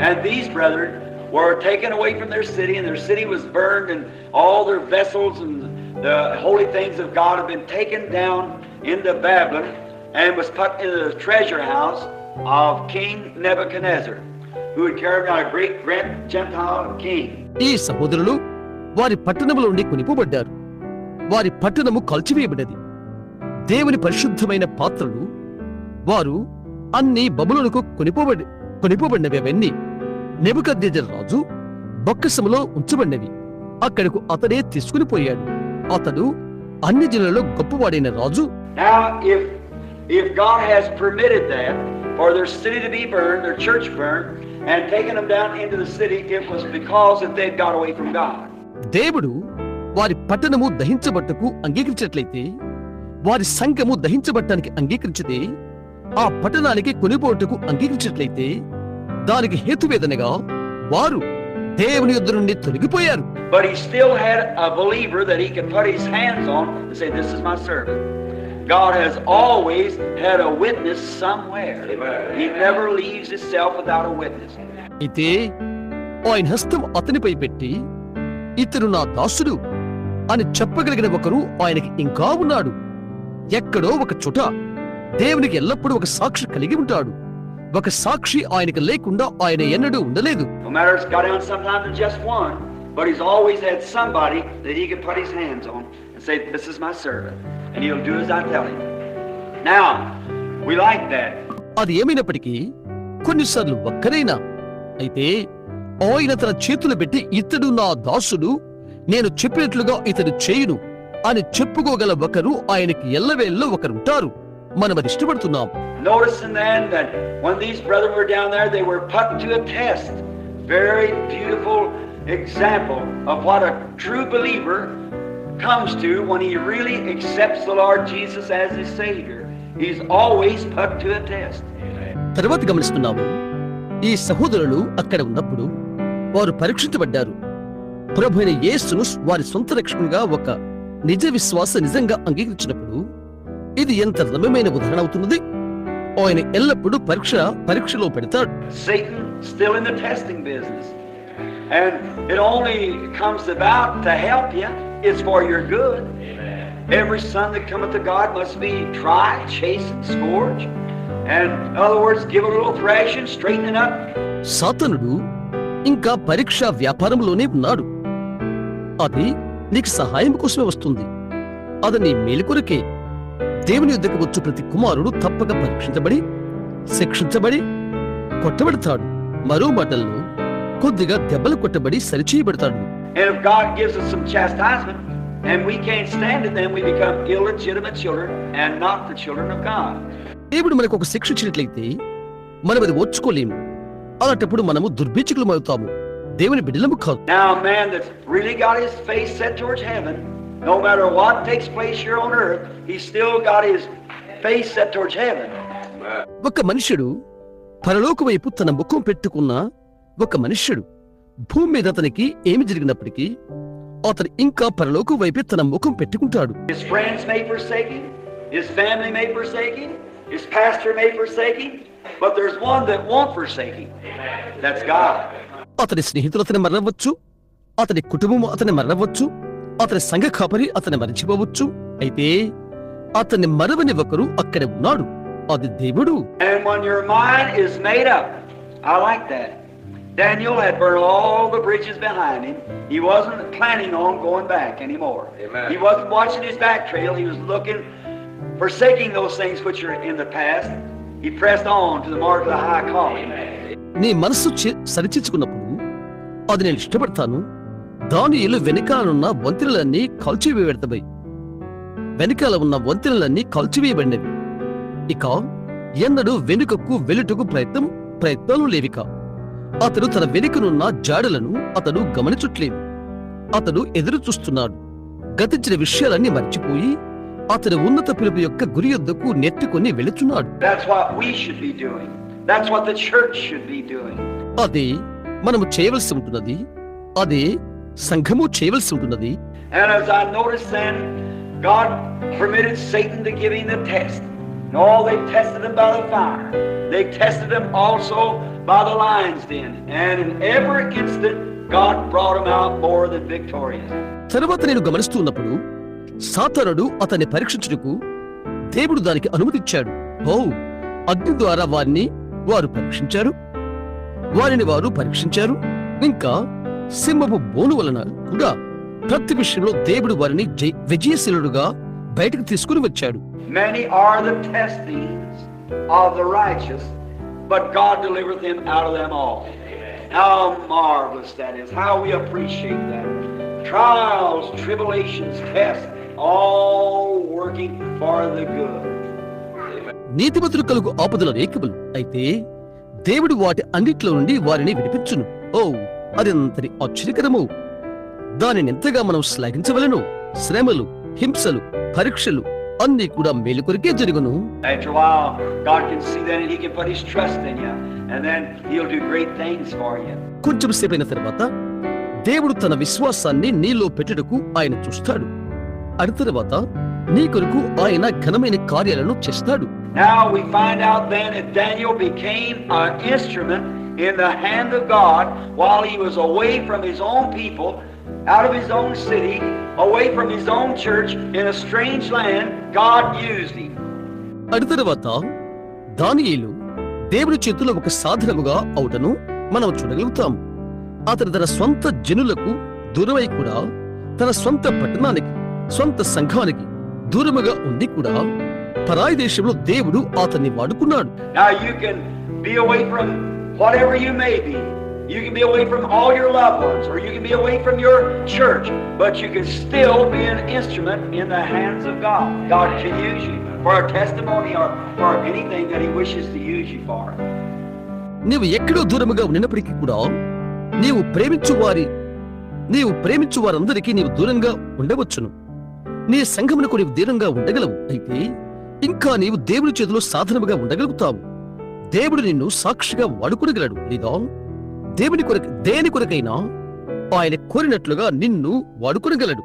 And these brethren were taken away from their city, and their city was burned, and all their vessels and the holy things of God have been taken down into Babylon and was put into the treasure house of King Nebuchadnezzar, who had carried out a great great Gentile king. ఈ సహోదరులు వారి పట్టణములో నుండి కొనిపోబడ్డారు వారి పట్టణము కాల్చివేయబడ్డది దేవుని పరిశుద్ధమైన పాత్రలు వారు అన్ని బబులకు కొనిపోబడి కొనిపోబడినవి అవన్నీ నెబుక రాజు బొక్కసములో ఉంచబడినవి. అక్కడకు అతడే తీసుకుని పోయాడు. అతడు అన్ని జిల్లలో గొప్పవాడైన రాజు. దేవుడు వారి పట్టణము దహించబట్టకు అంగీకరించినట్లయితే వారి సంఘము దహించబట్టానికి అంగీకరించితే ఆ పట్టణానికి కొనిపోటకు అంగీకరించినట్లయితే దానికి హేతువేదనగా వారు దేవుని యొద్ద నుండి తొలగిపోయారు But he still had a believer that he could put his hands on and say, This is my servant. God has always had a witness somewhere. He never leaves himself without a witness. అయితే ఆయన హస్తం అతనిపై పెట్టి ఇతడు నా దాసుడు అని చెప్పగలిగిన ఒకరు ఆయనకి ఇంకా ఉన్నాడు ఎక్కడో ఒక చోట దేవునికి ఎల్లప్పుడూ ఒక సాక్షి కలిగి ఉంటాడు ఒక సాక్షి ఆయనకు లేకుండా ఆయన ఎన్నడూ ఉండలేదు. అది ఏమైనప్పటికీ కొన్నిసార్లు ఒక్కరైనా అయితే ఆయన తన చేతులు పెట్టి ఇతడు నా దాసుడు నేను చెప్పినట్లుగా ఇతడు చేయును అని చెప్పుకోగల ఒకరు ఆయనకి ఎల్లవేళ్ళలో ఒకరుంటారు. మనం అది ఇష్టపడుతున్నాం Noticing then that when these brethren were down there, they were put to a test. Very beautiful example of what a true believer comes to when he really accepts the Lord Jesus as his Savior. He's always put to a test. తర్వాత గమనిస్తున్నాము ఈ సహోదరులు అక్కడ ఉన్నప్పుడు వారు పరీక్షించబడ్డారు ప్రభు అయిన యేసును వారి సొంత రక్షకునిగా ఒక నిజ విశ్వాస నిజంగా అంగీకరించినప్పుడు ఇది ఎంత రమ్యమైన ఉదాహరణ అవుతున్నది ఆయన ఎల్లప్పుడూ పరీక్ష పరీక్షలో పెడతాడు Satan still in the testing business. And it only comes about to help you. It's for your good. Every son that cometh to God must be tried, chastened, scourged. And in other words, give a little thrashing, straighten it up. సాతనుడు ఇంకా పరీక్ష వ్యాపారంలోనే ఉన్నాడు అది నీకు సహాయం కోసమే వస్తుంది అది నీ మేలు కొరకే దేవుని యుద్ధకు వచ్చు ప్రతి కుమారుడు తప్పక పరీక్షించబడి శిక్షించబడి కొట్టబడతాడు. మరో మాటలను కొద్దిగా దెబ్బలు కొట్టబడి సరిచేయబడతాడు. దేవుడు మనకు ఒక శిక్ష ఇచ్చినట్లయితే మనం అది ఒచ్చుకోలేము అలాంటప్పుడు మనము దుర్భిక్షకులు మారుతాము దేవుని బిడ్డలము కాదు. No matter what takes place here on earth, he's still got his face set towards heaven. ఒక మనుషుడు పరలోకు వైపు తన ముఖం పెట్టుకున్న ఒక మనుష్యుడు భూమి మీద అతనికి ఏమి జరిగినప్పటికీ అతను ఇంకా పరలోకు వైపు తన ముఖం పెట్టుకుంటాడు. అతని స్నేహితులు అతని మరణవచ్చు అతని కుటుంబం అతని మరణవచ్చు అతని సంఘ కాపరి అతని మరిచిపోవచ్చు అయితే అతన్ని మరవని ఒకరు అక్కడ ఉన్నాడు అది దేవుడు And when your mind is made up, I like that. Daniel had burned all the bridges behind him. He wasn't planning on going back anymore. Amen. He wasn't watching his back trail. He was looking, forsaking those things which are in the past. He pressed on to the mark of the high calling. నీ మనస్సు చే- సరిచేసుకున్నప్పుడు అది నేను ఇష్టపడతాను దానియేలు వెనకాలనున్న వంతెనలన్నీ కాల్చివేయబడతాయి. వెనకాల ఉన్న వంతెనలన్నీ కాల్చివేయబడినవి. ఇక ఎన్నడూ వెనుకకు వెలుటకు ప్రయత్నం ప్రయత్నాలు లేవిక. అతడు తన వెనుకనున్న జాడలను అతడు గమనించట్లేదు. అతడు ఎదురు చూస్తున్నాడు గతించిన విషయాలన్నీ మర్చిపోయి అతడు ఉన్నత పిలుపు యొక్క గురి యొద్దకు నెట్టుకొని వెళుచున్నాడు. అదే మనము చేయవలసి ఉంటున్నది. అదే సంఘము చేయవలసి ఉంటున్నది. తర్వాత నేను గమనిస్తున్నప్పుడు సాతరుడు అతన్ని పరీక్షించుటకు దేవుడు దానికి అనుమతిచ్చాడు. ఓ అగ్ని ద్వారా వారిని వారు పరీక్షించారు. వారిని వారు పరీక్షించారు. ఇంకా సింహపు బోను వలన కూడా ప్రతి విషయంలో దేవుడు వారిని విజయశీలుడుగా బయటకు తీసుకుని వచ్చాడు. నీతిమతులకు ఆపదల రేఖలు అయితే దేవుడు వాటి అన్నిట్లో నుండి వారిని వినిపించును ఓ అదింతని అచ్చులు దానిని దానినింతగా మనం శ్లాఘించవలను. శ్రమలు హింసలు పరీక్షలు అన్ని కూడా మేలుకొరికే జరుగును. కొంచెం సేపు అయిన తర్వాత దేవుడు తన విశ్వాసాన్ని నీలో పెట్టుటకు ఆయన చూస్తాడు. అడి తర్వాత నీ కొరకు ఆయన ఘనమైన కార్యాలను చేస్తాడు. Now we find out then that Daniel became an instrument in the hand of God while he was away from his own people, out of his own city, away from his own church, in a strange land. God used him. అడి తర్వాత దానియేలు దేవుడి చేతిలో ఒక సాధనముగా అవుటను మనం చూడగలుగుతాం అతను తన స్వంత జనులకు దూరమై కూడా తన స్వంత పట్టణానికి స్వంత సంఘానికి దూరముగా ఉండి కూడా పరాయి దేశంలో దేవుడు అతన్ని వాడుకున్నాడు Whatever you may be. You can be away from all your loved ones, or you can be away from your church, but you can still be an instrument in the hands of God. God can use you for a testimony or for anything that He wishes to use you for. నీవు ఎక్కడో దూరముగా ఉన్నప్పటికీ కూడా నీవు ప్రేమించు వారి నీవు ప్రేమించు వారందరికీ నీవు దూరంగా ఉండవచ్చును నీ సంఘమునకు నీవు దూరంగా ఉండగలవు అయితే ఇంకా నీవు దేవుని చేతిలో సాధనముగా ఉండగలుగుతావు దేవుడు నిన్ను సాక్షిగా వడుకునగలడు లేదా దేవుని కొరకు దేని కొరకైనా ఆయన కోరినట్లుగా నిన్ను వడుకునగలడు